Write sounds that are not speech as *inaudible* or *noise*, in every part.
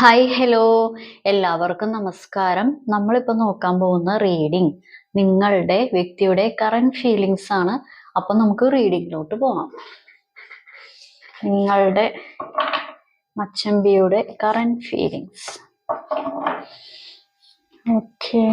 Hi hello എല്ലാവർക്കും നമസ്കാരം. നമ്മളിപ്പോൾ നോക്കാൻ പോകുന്ന റീഡിംഗ് നിങ്ങളുടെ വ്യക്തിയുടെ കറണ്ട് ഫീലിങ്സ് ആണ്. അപ്പൊ നമുക്ക് റീഡിങ്ങിലോട്ട് പോകാം നിങ്ങളുടെ മച്ചമ്പിയുടെ current feelings okay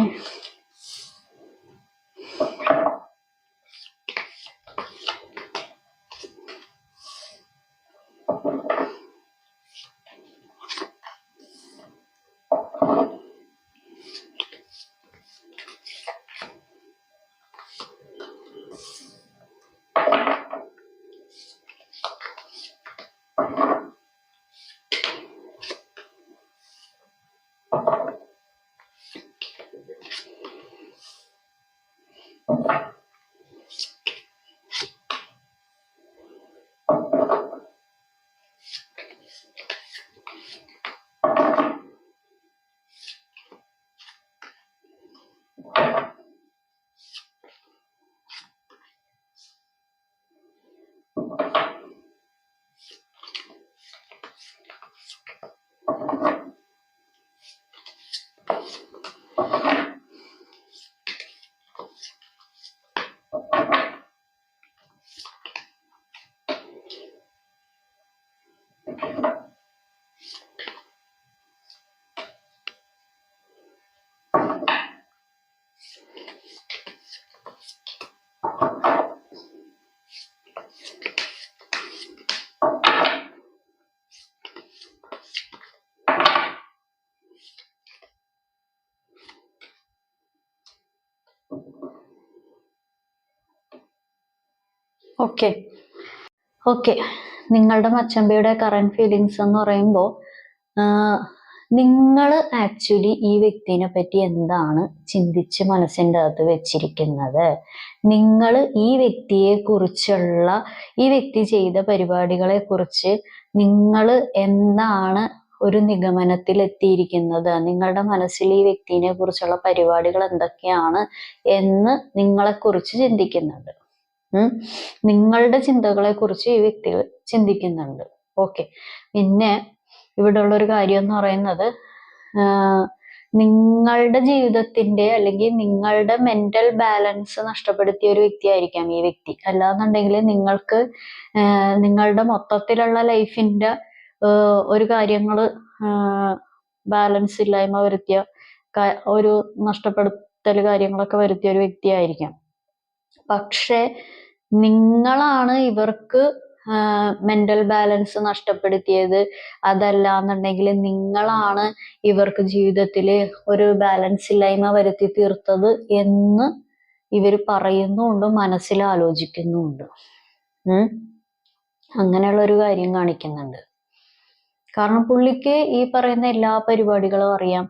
okay okay നിങ്ങളുടെ മച്ചമ്പിയുടെ കറണ്ട് ഫീലിങ്സ് എന്ന് പറയുമ്പോൾ നിങ്ങൾ ആക്ച്വലി ഈ വ്യക്തിനെ പറ്റി എന്താണ് ചിന്തിച്ച് മനസ്സിന്റെ അകത്ത് വെച്ചിരിക്കുന്നത്? നിങ്ങൾ ഈ വ്യക്തിയെ കുറിച്ചുള്ള ഈ വ്യക്തി ചെയ്ത പരിപാടികളെ കുറിച്ച് നിങ്ങൾ എന്താണ് ഒരു നിഗമനത്തിൽ എത്തിയിരിക്കുന്നത്? നിങ്ങളുടെ മനസ്സിൽ ഈ വ്യക്തിനെ കുറിച്ചുള്ള പരിപാടികൾ എന്തൊക്കെയാണ് എന്ന് നിങ്ങളെക്കുറിച്ച് ചിന്തിക്കുന്നുണ്ട്. നിങ്ങളുടെ ചിന്തകളെ കുറിച്ച് ഈ വ്യക്തികൾ ചിന്തിക്കുന്നുണ്ട്. ഓക്കെ. പിന്നെ ഇവിടെ ഉള്ള ഒരു കാര്യം എന്ന് പറയുന്നത് നിങ്ങളുടെ ജീവിതത്തിന്റെ അല്ലെങ്കിൽ നിങ്ങളുടെ മെന്റൽ ബാലൻസ് നഷ്ടപ്പെടുത്തിയ ഒരു വ്യക്തിയായിരിക്കാം ഈ വ്യക്തി. അല്ലാന്നുണ്ടെങ്കിൽ നിങ്ങൾക്ക് നിങ്ങളുടെ മൊത്തത്തിലുള്ള ലൈഫിന്റെ ഒരു കാര്യങ്ങൾ ബാലൻസ് ഇല്ലായ്മ വരുത്തിയ ഒരു നഷ്ടപ്പെടുത്തൽ കാര്യങ്ങളൊക്കെ വരുത്തിയ ഒരു വ്യക്തിയായിരിക്കാം. പക്ഷെ നിങ്ങളാണ് ഇവർക്ക് മെന്റൽ ബാലൻസ് നഷ്ടപ്പെടുത്തിയത്. അതല്ല എന്നുണ്ടെങ്കിൽ നിങ്ങളാണ് ഇവർക്ക് ജീവിതത്തിൽ ഒരു ബാലൻസ് ഇല്ലായ്മ വരുത്തി തീർത്തത് എന്ന് ഇവർ പറയുന്നുമുണ്ട് മനസ്സിൽ ആലോചിക്കുന്നുമുണ്ട് അങ്ങനെയുള്ള ഒരു കാര്യം കാണിക്കുന്നുണ്ട്. കാരണം പുള്ളിക്ക് ഈ പറയുന്ന എല്ലാ പരിപാടികളും അറിയാം.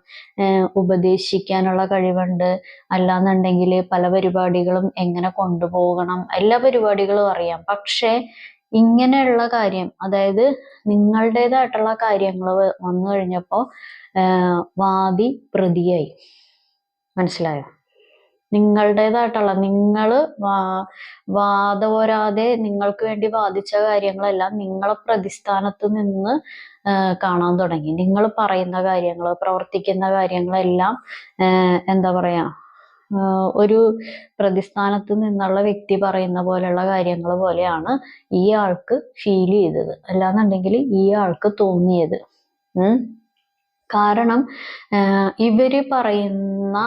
ഉപദേശിക്കാനുള്ള കഴിവുണ്ട്. അല്ലാന്നുണ്ടെങ്കിൽ പല പരിപാടികളും എങ്ങനെ കൊണ്ടുപോകണം. എല്ലാ പരിപാടികളും അറിയാം. പക്ഷേ ഇങ്ങനെയുള്ള കാര്യം അതായത് നിങ്ങളുടേതായിട്ടുള്ള കാര്യങ്ങൾ വന്നു കഴിഞ്ഞപ്പോൾ വാദി പ്രതിയായി. മനസ്സിലായോ? നിങ്ങളുടേതായിട്ടുള്ള നിങ്ങൾ വാദപോരാതെ നിങ്ങൾക്ക് വേണ്ടി വാദിച്ച കാര്യങ്ങളെല്ലാം നിങ്ങളെ പ്രതിസ്ഥാനത്ത് നിന്ന് കാണാൻ തുടങ്ങി. നിങ്ങൾ പറയുന്ന കാര്യങ്ങൾ പ്രവർത്തിക്കുന്ന കാര്യങ്ങളെല്ലാം എന്താ പറയാ ഒരു പ്രതിസ്ഥാനത്ത് നിന്നുള്ള വ്യക്തി പറയുന്ന പോലെയുള്ള കാര്യങ്ങൾ പോലെയാണ് ഈ ആൾക്ക് ഫീൽ ചെയ്തത്. അല്ലാന്നുണ്ടെങ്കിൽ ഈ ആൾക്ക് തോന്നിയത് കാരണം ഇവർ പറയുന്ന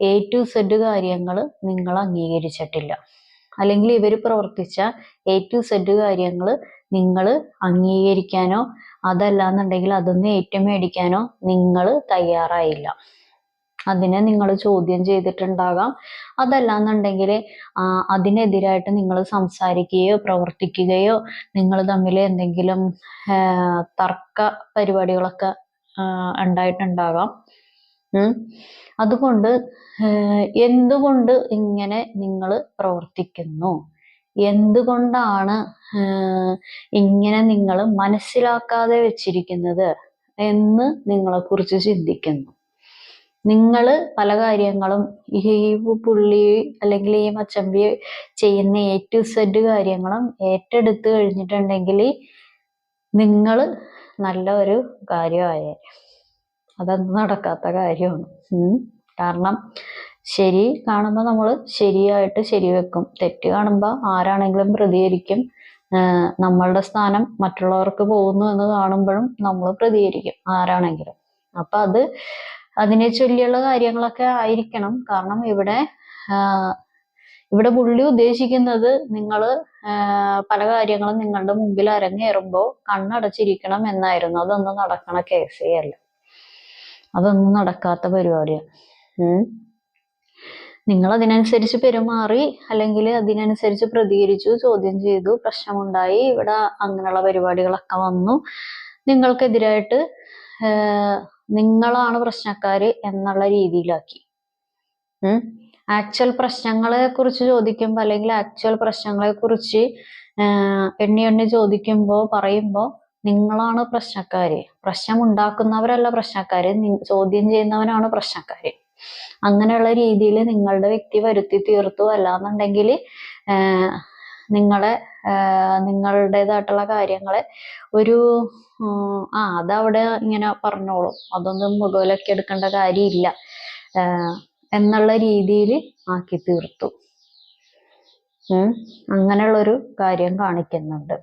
എ ടു സെഡ് കാര്യങ്ങൾ നിങ്ങൾ അംഗീകരിച്ചിട്ടില്ല. അല്ലെങ്കിൽ ഇവർ പ്രവർത്തിച്ച എ ടു സെഡ് കാര്യങ്ങൾ നിങ്ങൾ അംഗീകരിക്കാനോ അതല്ലാന്നുണ്ടെങ്കിൽ അതൊന്നും ഏറ്റുമേടിക്കാനോ നിങ്ങൾ തയ്യാറായില്ല. അതിനെ നിങ്ങൾ ചോദ്യം ചെയ്തിട്ടുണ്ടാകാം. അതല്ലാന്നുണ്ടെങ്കിൽ അതിനെതിരായിട്ട് നിങ്ങൾ സംസാരിക്കുകയോ പ്രവർത്തിക്കുകയോ നിങ്ങൾ തമ്മിൽ എന്തെങ്കിലും തർക്ക പരിപാടികളൊക്കെ ഉണ്ടായിട്ടുണ്ടാകാം. അതുകൊണ്ട് എന്തുകൊണ്ട് ഇങ്ങനെ നിങ്ങൾ പ്രവർത്തിക്കുന്നു? എന്തുകൊണ്ടാണ് ഇങ്ങനെ നിങ്ങൾ മനസ്സിലാക്കാതെ വെച്ചിരിക്കുന്നത് എന്ന് നിങ്ങളെക്കുറിച്ച് ചിന്തിക്കുന്നു. നിങ്ങൾ പല കാര്യങ്ങളും ഈ പുള്ളി അല്ലെങ്കിൽ ഈ മച്ചമ്പി ചെയ്യുന്ന എ ടു സെഡ് കാര്യങ്ങളും ഏറ്റെടുത്ത് കഴിഞ്ഞിട്ടുണ്ടെങ്കിൽ നിങ്ങൾ നല്ല ഒരു കാര്യമായ അതൊന്നും നടക്കാത്ത കാര്യമാണ്. കാരണം ശരി കാണുമ്പോൾ നമ്മൾ ശരിയായിട്ട് ശരിവെക്കും. തെറ്റ് കാണുമ്പോൾ ആരാണെങ്കിലും പ്രതികരിക്കും. നമ്മളുടെ സ്ഥാനം മറ്റുള്ളവർക്ക് പോകുന്നു എന്ന് കാണുമ്പോഴും നമ്മൾ പ്രതികരിക്കും ആരാണെങ്കിലും. അപ്പൊ അത് അതിനെ ചൊല്ലിയുള്ള കാര്യങ്ങളൊക്കെ ആയിരിക്കണം. കാരണം ഇവിടെ ഇവിടെ പുള്ളി ഉദ്ദേശിക്കുന്നത് നിങ്ങൾ പല കാര്യങ്ങളും നിങ്ങളുടെ മുമ്പിൽ അരങ്ങേറുമ്പോൾ കണ്ണടച്ചിരിക്കണം എന്നായിരുന്നു. അതൊന്നും നടക്കണ കേസേ അല്ല. അതൊന്നും നടക്കാത്ത പരിപാടിയാണ്. നിങ്ങൾ അതിനനുസരിച്ച് പെരുമാറി അല്ലെങ്കിൽ അതിനനുസരിച്ച് പ്രതികരിച്ചു ചോദ്യം ചെയ്തു പ്രശ്നമുണ്ടായി ഇവിടെ അങ്ങനെയുള്ള പരിപാടികളൊക്കെ വന്നു. നിങ്ങൾക്കെതിരായിട്ട് നിങ്ങളാണ് പ്രശ്നക്കാര് എന്നുള്ള രീതിയിലാക്കി. ആക്ച്വൽ പ്രശ്നങ്ങളെ കുറിച്ച് ചോദിക്കുമ്പോൾ അല്ലെങ്കിൽ ആക്ച്വൽ പ്രശ്നങ്ങളെ കുറിച്ച് എണ്ണി എണ്ണി ചോദിക്കുമ്പോൾ പറയുമ്പോൾ നിങ്ങളാണ് പ്രശ്നക്കാര്. പ്രശ്നം ഉണ്ടാക്കുന്നവരല്ല പ്രശ്നക്കാര് ചോദ്യം ചെയ്യുന്നവനാണ് പ്രശ്നക്കാര്. അങ്ങനെയുള്ള രീതിയിൽ നിങ്ങളുടെ വ്യക്തി വരുത്തി തീർത്തു അല്ലാന്നുണ്ടെങ്കിൽ നിങ്ങളെ നിങ്ങളുടേതായിട്ടുള്ള കാര്യങ്ങളെ ഒരു ആ അതവിടെ ഇങ്ങനെ പറഞ്ഞോളൂ. അതൊന്നും മുഖവിലൊക്കെ എടുക്കേണ്ട കാര്യമില്ല. എന്നുള്ള രീതിയിൽ ആക്കി തീർത്തു. അങ്ങനെയുള്ളൊരു കാര്യം കാണിക്കുന്നുണ്ട്.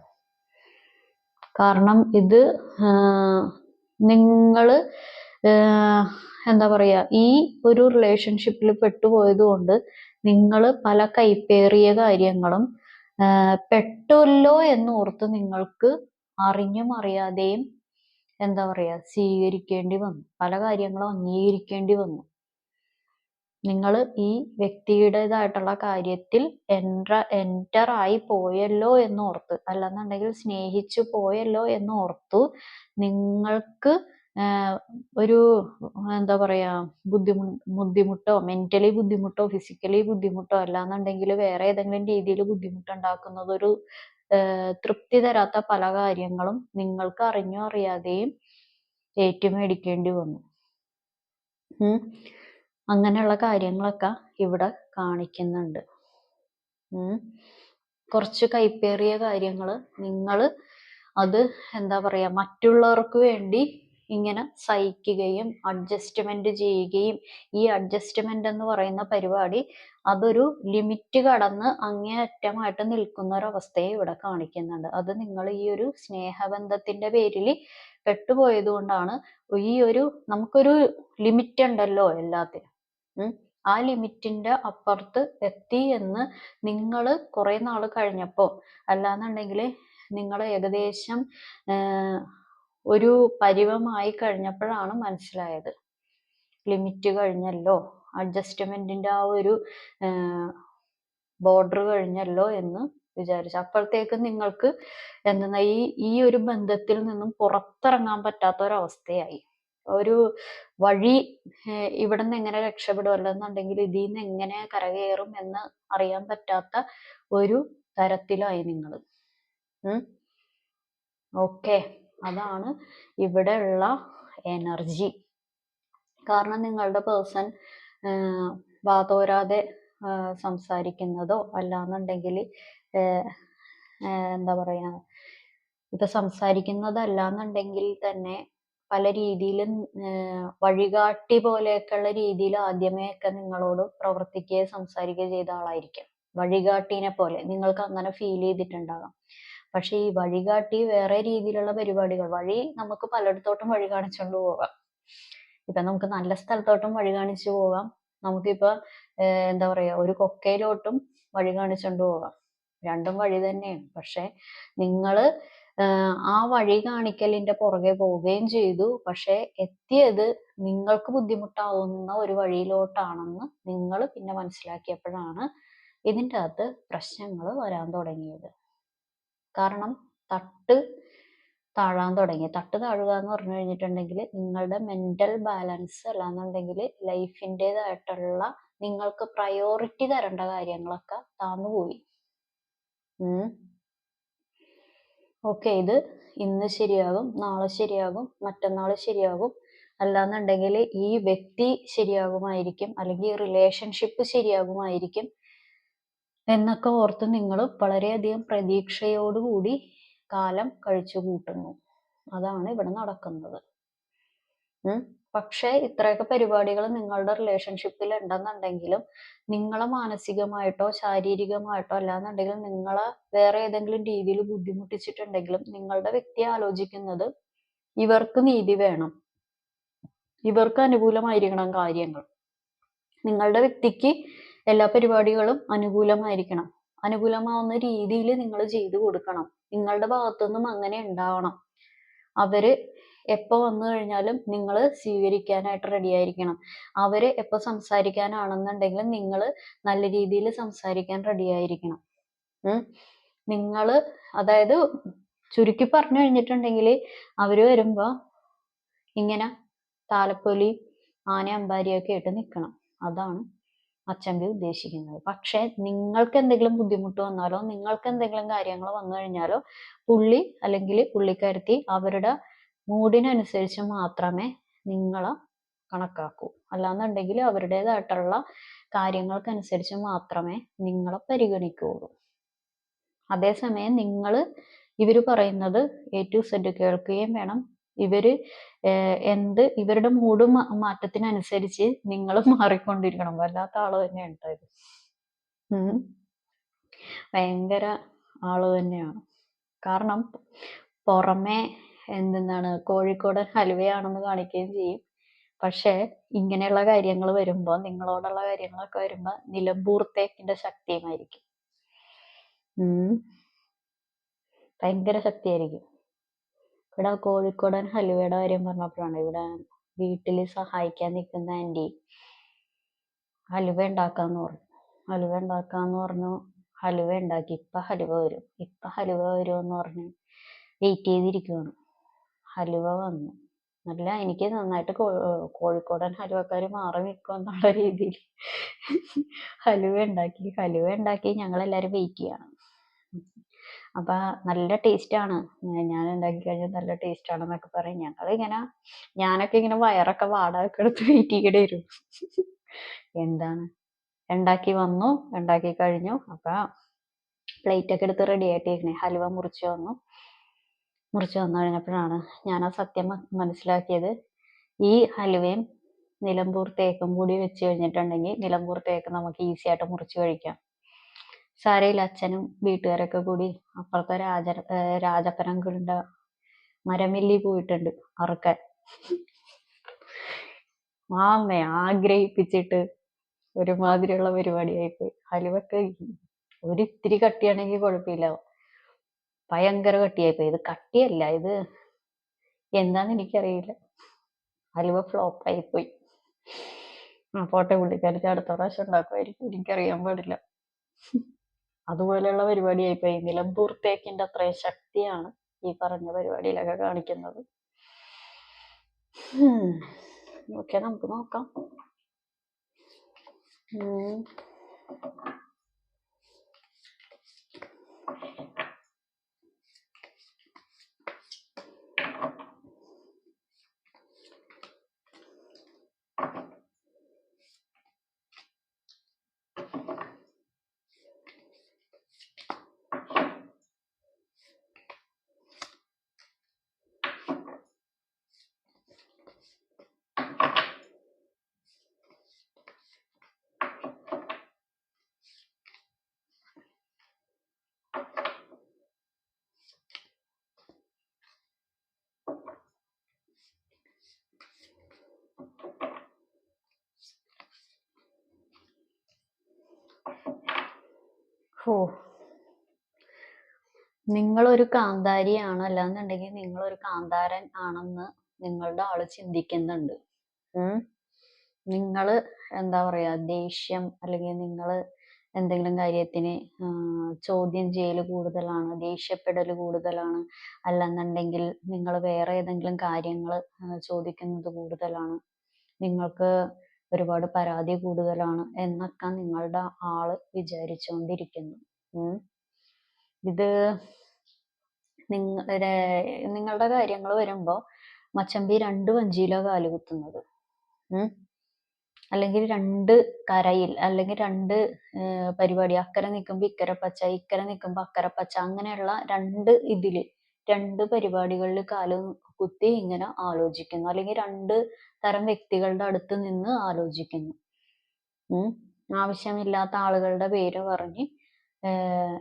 കാരണം ഇത് നിങ്ങൾ എന്താ പറയാ ഈ ഒരു റിലേഷൻഷിപ്പിൽ പെട്ടുപോയത് കൊണ്ട് നിങ്ങൾ പല കൈപ്പേറിയ കാര്യങ്ങളും പെട്ടല്ലോ എന്നോർത്ത് നിങ്ങൾക്ക് അറിഞ്ഞും അറിയാതെയും എന്താ പറയാ സ്വീകരിക്കേണ്ടി വന്നു. പല കാര്യങ്ങളും അംഗീകരിക്കേണ്ടി വന്നു. നിങ്ങൾ ഈ വ്യക്തിയുടേതായിട്ടുള്ള കാര്യത്തിൽ എൻട്ര എന്റർ ആയി പോയല്ലോ എന്നോർത്ത് അല്ലെന്നുണ്ടെങ്കിൽ സ്നേഹിച്ചു പോയല്ലോ എന്നോർത്തു നിങ്ങൾക്ക് ഒരു എന്താ പറയാ ബുദ്ധിമു ബുദ്ധിമുട്ടോ മെന്റലി ബുദ്ധിമുട്ടോ ഫിസിക്കലി ബുദ്ധിമുട്ടോ അല്ലാന്നുണ്ടെങ്കിൽ വേറെ ഏതെങ്കിലും രീതിയിൽ ബുദ്ധിമുട്ടുണ്ടാക്കുന്നത് ഒരു തൃപ്തി തരാത്ത പല കാര്യങ്ങളും നിങ്ങൾക്ക് അറിഞ്ഞോ അറിയാതെയും ഏറ്റുമേടിക്കേണ്ടി വന്നു. അങ്ങനെയുള്ള കാര്യങ്ങളൊക്കെ ഇവിടെ കാണിക്കുന്നുണ്ട്. കുറച്ച് കൈപ്പേറിയ കാര്യങ്ങൾ നിങ്ങൾ അത് എന്താ പറയാ മറ്റുള്ളവർക്ക് വേണ്ടി ഇങ്ങനെ സഹിക്കുകയും അഡ്ജസ്റ്റ്മെന്റ് ചെയ്യുകയും ഈ അഡ്ജസ്റ്റ്മെന്റ് എന്ന് പറയുന്ന പരിപാടി അതൊരു ലിമിറ്റ് കടന്ന് അങ്ങേയറ്റമായിട്ട് നിൽക്കുന്ന ഒരു അവസ്ഥയെ ഇവിടെ കാണിക്കുന്നുണ്ട്. അത് നിങ്ങൾ ഈ ഒരു സ്നേഹബന്ധത്തിന്റെ പേരിൽ പെട്ടുപോയത് കൊണ്ടാണ് ഈ ഒരു നമുക്കൊരു ലിമിറ്റ് ഉണ്ടല്ലോ എല്ലാത്തിനും. ആ ലിമിറ്റിന്റെ അപ്പുറത്ത് എത്തി എന്ന് നിങ്ങൾ കുറെ നാൾ കഴിഞ്ഞപ്പോ അല്ലാന്നുണ്ടെങ്കിൽ നിങ്ങൾ ഏകദേശം ഒരു പരിവമായി കഴിഞ്ഞപ്പോഴാണ് മനസ്സിലായത്. ലിമിറ്റ് കഴിഞ്ഞല്ലോ അഡ്ജസ്റ്റ്മെന്റിന്റെ ആ ഒരു ബോർഡർ കഴിഞ്ഞല്ലോ എന്ന് വിചാരിച്ചു. അപ്പോഴത്തേക്ക് നിങ്ങൾക്ക് എന്താ ഈ ഈ ഒരു ബന്ധത്തിൽ നിന്നും പുറത്തിറങ്ങാൻ പറ്റാത്ത ഒരവസ്ഥയായി ഒരു വഴി ഇവിടെ നിന്ന് എങ്ങനെ രക്ഷപ്പെടുമല്ലെന്നുണ്ടെങ്കിൽ ഇതിൽ നിന്ന് എങ്ങനെ കരകയറും എന്ന് അറിയാൻ പറ്റാത്ത ഒരു തരത്തിലായി നിങ്ങൾ ഓക്കെ. അതാണ് ഇവിടെ ഉള്ള എനർജി കാരണം നിങ്ങളുടെ പേഴ്സൺ വാതോരാതെ സംസാരിക്കുന്നതോ അല്ലാന്നുണ്ടെങ്കിൽ എന്താ പറയാ ഇപ്പൊ സംസാരിക്കുന്നതല്ലാന്നുണ്ടെങ്കിൽ തന്നെ പല രീതിയിലും വഴികാട്ടി പോലെയൊക്കെയുള്ള രീതിയിൽ ആദ്യമേ ഒക്കെ നിങ്ങളോട് പ്രവർത്തിക്കുകയോ സംസാരിക്കുകയോ ചെയ്ത ആളായിരിക്കും. വഴികാട്ടീനെ പോലെ. നിങ്ങൾക്ക് അങ്ങനെ ഫീൽ ചെയ്തിട്ടുണ്ടാകാം. പക്ഷെ ഈ വഴികാട്ടി വേറെ രീതിയിലുള്ള പരിപാടികൾ വഴി നമുക്ക് പലയിടത്തോട്ടും വഴി കാണിച്ചുകൊണ്ട് പോകാം. ഇപ്പൊ നമുക്ക് നല്ല സ്ഥലത്തോട്ടും വഴി കാണിച്ചു പോകാം. നമുക്കിപ്പോ എന്താ പറയാ ഒരു കൊക്കയിലോട്ടും വഴി കാണിച്ചുകൊണ്ട് പോകാം. രണ്ടും വഴി തന്നെയാണ്. പക്ഷെ നിങ്ങൾ ആ വഴി കാണിക്കലിന്റെ പുറകെ പോവുകയും ചെയ്തു. പക്ഷെ എത്തിയത് നിങ്ങൾക്ക് ബുദ്ധിമുട്ടാവുന്ന ഒരു വഴിയിലോട്ടാണെന്ന് നിങ്ങൾ പിന്നെ മനസ്സിലാക്കിയപ്പോഴാണ് ഇതിന്റെ അകത്ത് പ്രശ്നങ്ങൾ വരാൻ തുടങ്ങിയത്. കാരണം തട്ട് താഴാൻ തുടങ്ങി. തട്ട് താഴുക എന്ന് പറഞ്ഞു കഴിഞ്ഞിട്ടുണ്ടെങ്കിൽ നിങ്ങളുടെ മെന്റൽ ബാലൻസ് അല്ലാന്നുണ്ടെങ്കിൽ ലൈഫിന്റെതായിട്ടുള്ള നിങ്ങൾക്ക് പ്രയോറിറ്റി തരേണ്ട കാര്യങ്ങളൊക്കെ താന്നുപോയി പോയി. ഓക്കെ ഇത് ഇന്ന് ശരിയാകും നാളെ ശരിയാകും മറ്റന്നാൾ ശരിയാകും. അല്ലാന്നുണ്ടെങ്കിൽ ഈ വ്യക്തി ശരിയാകുമായിരിക്കും അല്ലെങ്കിൽ റിലേഷൻഷിപ്പ് ശരിയാകുമായിരിക്കും. എന്നൊക്കെ ഓർത്ത് നിങ്ങൾ വളരെയധികം പ്രതീക്ഷയോടുകൂടി കാലം കഴിച്ചു കൂട്ടുന്നു. അതാണ് ഇവിടെ നടക്കുന്നത്. പക്ഷേ ഇത്രയൊക്കെ പരിപാടികൾ നിങ്ങളുടെ റിലേഷൻഷിപ്പിൽ ഉണ്ടെന്നുണ്ടെങ്കിലും നിങ്ങളെ മാനസികമായിട്ടോ ശാരീരികമായിട്ടോ അല്ലാന്നുണ്ടെങ്കിൽ നിങ്ങളെ വേറെ ഏതെങ്കിലും രീതിയിൽ ബുദ്ധിമുട്ടിച്ചിട്ടുണ്ടെങ്കിലും നിങ്ങളുടെ വ്യക്തി ആലോചിക്കുന്നത് ഇവർക്ക് നീതി വേണം. ഇവർക്ക് അനുകൂലമായിരിക്കണം കാര്യങ്ങൾ. നിങ്ങളുടെ വ്യക്തിക്ക് എല്ലാ പരിപാടികളും അനുകൂലമായിരിക്കണം. അനുകൂലമാവുന്ന രീതിയിൽ നിങ്ങൾ ചെയ്തു കൊടുക്കണം. നിങ്ങളുടെ ഭാഗത്തുനിന്നും അങ്ങനെ ഉണ്ടാവണം. അവർ എപ്പോ വന്നു കഴിഞ്ഞാലും നിങ്ങൾ സ്വീകരിക്കാനായിട്ട് റെഡി ആയിരിക്കണം. അവർ എപ്പോ സംസാരിക്കാനാണെന്നുണ്ടെങ്കിലും നിങ്ങൾ നല്ല രീതിയിൽ സംസാരിക്കാൻ റെഡി ആയിരിക്കണം. ഉം. നിങ്ങൾ അതായത് ചുരുക്കി പറഞ്ഞു കഴിഞ്ഞിട്ടുണ്ടെങ്കിൽ അവർ വരുമ്പോൾ ഇങ്ങനെ താലപ്പൊലി ആന അമ്പാരിയൊക്കെ ആയിട്ട് നിൽക്കണം അതാണ് അച്ചമ്പി ഉദ്ദേശിക്കുന്നത്. പക്ഷെ നിങ്ങൾക്ക് എന്തെങ്കിലും ബുദ്ധിമുട്ട് വന്നാലോ നിങ്ങൾക്ക് എന്തെങ്കിലും കാര്യങ്ങൾ വന്നു കഴിഞ്ഞാലോ പുള്ളി അല്ലെങ്കിൽ പുള്ളിക്കാരത്തി അവരുടെ മൂഡിനനുസരിച്ച് മാത്രമേ നിങ്ങൾ കണക്കാക്കൂ. അല്ലാന്നുണ്ടെങ്കിൽ അവരുടേതായിട്ടുള്ള കാര്യങ്ങൾക്കനുസരിച്ച് മാത്രമേ നിങ്ങളെ പരിഗണിക്കുകയുള്ളൂ. അതേസമയം നിങ്ങൾ ഇവർ പറയുന്നത് എ ടു സെഡ് കേൾക്കുകയും വേണം. ഇവർ എന്ത് ഇവരുടെ മൂഡ് മാറ്റത്തിനനുസരിച്ച് നിങ്ങൾ *laughs* മാറിക്കൊണ്ടിരിക്കണം. വല്ലാത്ത ആൾ തന്നെയാണ് ഇത്. ഭയങ്കര ആൾ തന്നെയാണ്. കാരണം പുറമെ എന്തെന്നാണ് കോഴിക്കോട് ഹലുവയാണെന്ന് കാണിക്കുകയും ചെയ്യും. പക്ഷേ ഇങ്ങനെയുള്ള കാര്യങ്ങൾ വരുമ്പോൾ നിങ്ങളോടുള്ള കാര്യങ്ങളൊക്കെ വരുമ്പോൾ നിലമ്പൂർ തേക്കിന്റെ ശക്തിയുമായിരിക്കും. ഭയങ്കര ശക്തിയായിരിക്കും. ഇവിടെ കോഴിക്കോടൻ ഹലുവയുടെ കാര്യം പറഞ്ഞപ്പോഴാണ് ഇവിടെ വീട്ടിൽ സഹായിക്കാൻ നിൽക്കുന്ന ആന്റി ഹലുവ ഉണ്ടാക്കാന്ന് പറഞ്ഞു. ഹലുവ ഉണ്ടാക്കാന്ന് പറഞ്ഞു. ഹലുവ ഉണ്ടാക്കി. ഇപ്പൊ ഹലുവ വരും. ഇപ്പൊ ഹലുവ വരുമെന്ന് പറഞ്ഞ് വെയിറ്റ് ചെയ്തിരിക്കുവാണ്. ഹലുവ വന്നു. നല്ല എനിക്ക് നന്നായിട്ട് കോഴിക്കോടൻ ഹലുവക്കാര് മാറി നിൽക്കും എന്നുള്ള രീതിയിൽ ഹലുവ ഉണ്ടാക്കി. ഹലുവ ഉണ്ടാക്കി ഞങ്ങളെല്ലാരും വെയിറ്റ് ചെയ്യണം. അപ്പൊ നല്ല ടേസ്റ്റ് ആണ്. ഞാൻ ഉണ്ടാക്കി കഴിഞ്ഞാൽ നല്ല ടേസ്റ്റ് ആണെന്നൊക്കെ പറയും. ഞങ്ങൾ ഇങ്ങനെ ഞാനൊക്കെ ഇങ്ങനെ വയറൊക്കെ വാടകയൊക്കെ എടുത്ത് വെയിറ്റ് ചെയ്യേണ്ടി വരും. എന്താണ്? ഉണ്ടാക്കി വന്നു ഉണ്ടാക്കി കഴിഞ്ഞു. അപ്പൊ പ്ലേറ്റ് ഒക്കെ എടുത്ത് റെഡി ആയിട്ടിരിക്കണേ. ഹലുവ മുറിച്ച് വന്നു. മുറിച്ച് വന്നു കഴിഞ്ഞപ്പോഴാണ് ഞാൻ ആ സത്യം മനസ്സിലാക്കിയത്. ഈ ഹലുവയും നിലമ്പൂർ തേക്കും കൂടി വെച്ച് കഴിഞ്ഞിട്ടുണ്ടെങ്കിൽ നിലമ്പൂർ തേക്ക് നമുക്ക് ഈസി ആയിട്ട് മുറിച്ച് കഴിക്കാം. സാരയില്ല അച്ഛനും വീട്ടുകാരൊക്കെ കൂടി അപ്പുറത്തെ രാജ രാജപ്പനങ്കിളുടെ മരമില്ലി പോയിട്ടുണ്ട് അറുക്കാൻ. മാമ്മ ആഗ്രഹിപ്പിച്ചിട്ട് ഒരുമാതിരിയുള്ള പരിപാടിയായിപ്പോയി. ഹലുവൊക്കെ ഒരിത്തിരി കട്ടിയാണെങ്കിൽ കുഴപ്പമില്ല. ഭയങ്കര കട്ടിയായിപ്പോയി. ഇത് കട്ടിയല്ല ഇത് എന്താന്ന് എനിക്കറിയില്ല. ഹലുവ ഫ്ലോപ്പ് ആയിപ്പോയി ആ പോട്ടെ പുള്ളിക്കാരത്തി അടുത്ത പ്രാവശ്യം ഉണ്ടാക്കുമായിരിക്കും. എനിക്കറിയാൻ പാടില്ല. അതുപോലെയുള്ള പരിപാടിയായിപ്പോയി. നിലമ്പൂർ തേക്കിന്റെ അത്രയും ശക്തിയാണ് ഈ പറഞ്ഞ പരിപാടിയിലൊക്കെ കാണിക്കുന്നത്. ഓക്കെ നമുക്ക് നോക്കാം. ഓ നിങ്ങളൊരു കാന്താരിയാണ്? അല്ലാന്നുണ്ടെങ്കിൽ നിങ്ങളൊരു കാന്താരൻ ആണെന്ന് നിങ്ങളുടെ ആൾ ചിന്തിക്കുന്നുണ്ട്. ഉം. നിങ്ങൾ എന്താ പറയാ ദേഷ്യം അല്ലെങ്കിൽ നിങ്ങൾ എന്തെങ്കിലും കാര്യത്തിന് ചോദ്യം ചെയ്യൽ കൂടുതലാണ് ദേഷ്യപ്പെടൽ കൂടുതലാണ് അല്ലെന്നുണ്ടെങ്കിൽ നിങ്ങൾ വേറെ ഏതെങ്കിലും കാര്യങ്ങൾ ചോദിക്കുന്നത് കൂടുതലാണ്. നിങ്ങൾക്ക് ഒരുപാട് പരാതി കൂടുതലാണ് എന്നൊക്കെ നിങ്ങളുടെ ആൾ വിചാരിച്ചുകൊണ്ടിരിക്കുന്നു ഇത് നിങ്ങളുടെ നിങ്ങളുടെ കാര്യങ്ങൾ വരുമ്പോ മച്ചമ്പി രണ്ട് വഞ്ചിയിലോ കാലുകുത്തുന്നത് ഉം. അല്ലെങ്കിൽ രണ്ട് കരയിൽ അല്ലെങ്കിൽ രണ്ട് പരിപാടി അക്കരെ നിൽക്കുമ്പോൾ ഇക്കരെ പച്ച ഇക്കരെ നിൽക്കുമ്പോൾ അക്കരെ പച്ച അങ്ങനെയുള്ള രണ്ട് ഇതിൽ രണ്ട് പരിപാടികളിൽ കാൽ കുത്തി ഇങ്ങനെ ആലോചിക്കുന്നു. അല്ലെങ്കിൽ രണ്ട് തരം വ്യക്തികളുടെ അടുത്ത് നിന്ന് ആലോചിക്കുന്നു. ആവശ്യമില്ലാത്ത ആളുകളുടെ പേര് പറഞ്ഞ്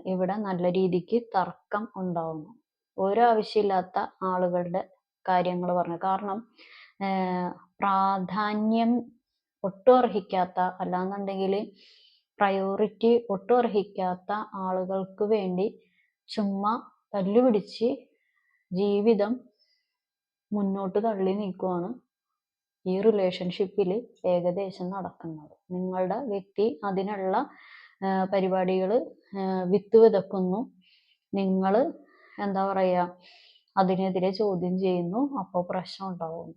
ഇവിടെ നല്ല രീതിക്ക് തർക്കം ഉണ്ടാവുന്നു. ഒരു ആവശ്യമില്ലാത്ത ആളുകളുടെ കാര്യങ്ങൾ പറഞ്ഞു. കാരണം പ്രാധാന്യം ഒട്ടും അർഹിക്കാത്ത അല്ലാന്നുണ്ടെങ്കിൽ പ്രയോറിറ്റി ഒട്ടും അർഹിക്കാത്ത ആളുകൾക്ക് വേണ്ടി ചുമ്മാ തല്ലുപിടിച്ച് ജീവിതം മുന്നോട്ട് തള്ളി നീക്കുവാണ് ഈ റിലേഷൻഷിപ്പിൽ ഏകദേശം നടക്കുന്നത്. നിങ്ങളുടെ വ്യക്തി അതിനുള്ള പരിപാടികൾ വിത്ത് വിതക്കുന്നു. നിങ്ങൾ എന്താ പറയുക അതിനെതിരെ ചോദ്യം ചെയ്യുന്നു. അപ്പോൾ പ്രശ്നം ഉണ്ടാവുന്നു.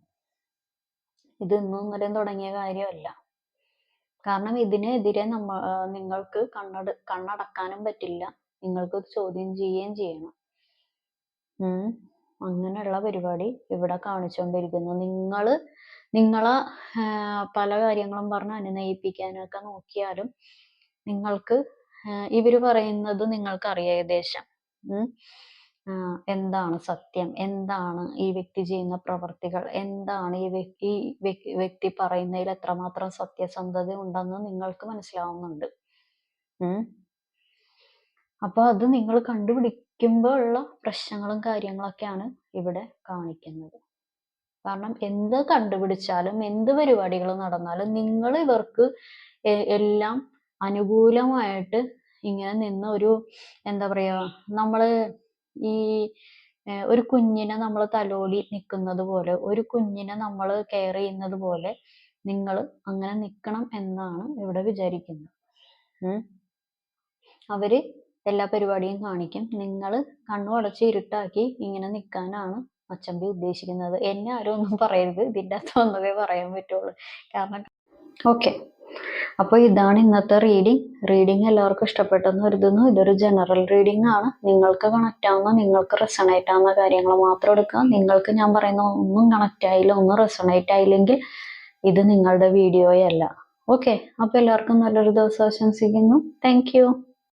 ഇത് ഇന്നും ഇന്നലെയും തുടങ്ങിയ കാര്യമല്ല. കാരണം ഇതിനെതിരെ നമ്മ നിങ്ങൾക്ക് കണ്ണട കണ്ണടക്കാനും പറ്റില്ല. നിങ്ങൾക്ക് ചോദ്യം ചെയ്യുകയും ചെയ്യണം. ഉം. അങ്ങനെയുള്ള പരിപാടി ഇവിടെ കാണിച്ചുകൊണ്ടിരിക്കുന്നു നിങ്ങൾ നിങ്ങളെ പല കാര്യങ്ങളും പറഞ്ഞ് അനുനയിപ്പിക്കാനൊക്കെ നോക്കിയാലും നിങ്ങൾക്ക് ഇവർ പറയുന്നത് നിങ്ങൾക്ക് അറിയാം ഏകദേശം. ഉം. എന്താണ് സത്യം? എന്താണ് ഈ വ്യക്തി ചെയ്യുന്ന പ്രവർത്തികൾ? എന്താണ് ഈ വ്യക്തി ഈ വ്യക്തി പറയുന്നതിൽ എത്രമാത്രം സത്യസന്ധത ഉണ്ടെന്ന് നിങ്ങൾക്ക് മനസ്സിലാവുന്നുണ്ട്. ഉം. അപ്പൊ അത് നിങ്ങൾ കണ്ടുപിടിക്കുമ്പോൾ ഉള്ള പ്രശ്നങ്ങളും കാര്യങ്ങളൊക്കെയാണ് ഇവിടെ കാണിക്കുന്നത്. കാരണം എന്ത് കണ്ടുപിടിച്ചാലും എന്ത് പരിപാടികൾ നടന്നാലും നിങ്ങൾ ഇവർക്ക് എല്ലാം അനുകൂലമായിട്ട് ഇങ്ങനെ നിന്ന് ഒരു എന്താ പറയാ നമ്മൾ ഈ ഒരു കുഞ്ഞിനെ നമ്മൾ തലോടി നിൽക്കുന്നത് പോലെ ഒരു കുഞ്ഞിനെ നമ്മൾ കെയർ ചെയ്യുന്നത് പോലെ നിങ്ങൾ അങ്ങനെ നിൽക്കണം എന്നാണ് ഇവിടെ വിചാരിക്കുന്നത്. അവർ എല്ലാ പരിപാടിയും കാണിക്കും. നിങ്ങൾ കണ്ണു അടച്ച് ഇരുട്ടാക്കി ഇങ്ങനെ നിൽക്കാനാണ് അച്ചമ്പി ഉദ്ദേശിക്കുന്നത്. എന്നെ ആരും ഒന്നും പറയരുത്. ഇതിന്റെ അകത്ത് വന്നതേ പറയാൻ പറ്റുള്ളൂ. കാരണം ഓക്കെ. അപ്പോൾ ഇതാണ് ഇന്നത്തെ റീഡിംഗ് റീഡിംഗ് എല്ലാവർക്കും ഇഷ്ടപ്പെട്ടെന്ന് കരുതുന്നു. ഇതൊരു ജനറൽ റീഡിംഗ് ആണ്. നിങ്ങൾക്ക് കണക്റ്റ് ആവുന്ന നിങ്ങൾക്ക് റെസണേറ്റ് ആവുന്ന കാര്യങ്ങൾ മാത്രം എടുക്കുക. നിങ്ങൾക്ക് ഞാൻ പറയുന്ന ഒന്നും കണക്റ്റ് ആയില്ല ഒന്നും റെസണേറ്റ് ആയില്ലെങ്കിൽ ഇത് നിങ്ങളുടെ വീഡിയോയല്ല ഓക്കെ. അപ്പോൾ എല്ലാവർക്കും നല്ലൊരു ദിവസം ആശംസിക്കുന്നു. താങ്ക്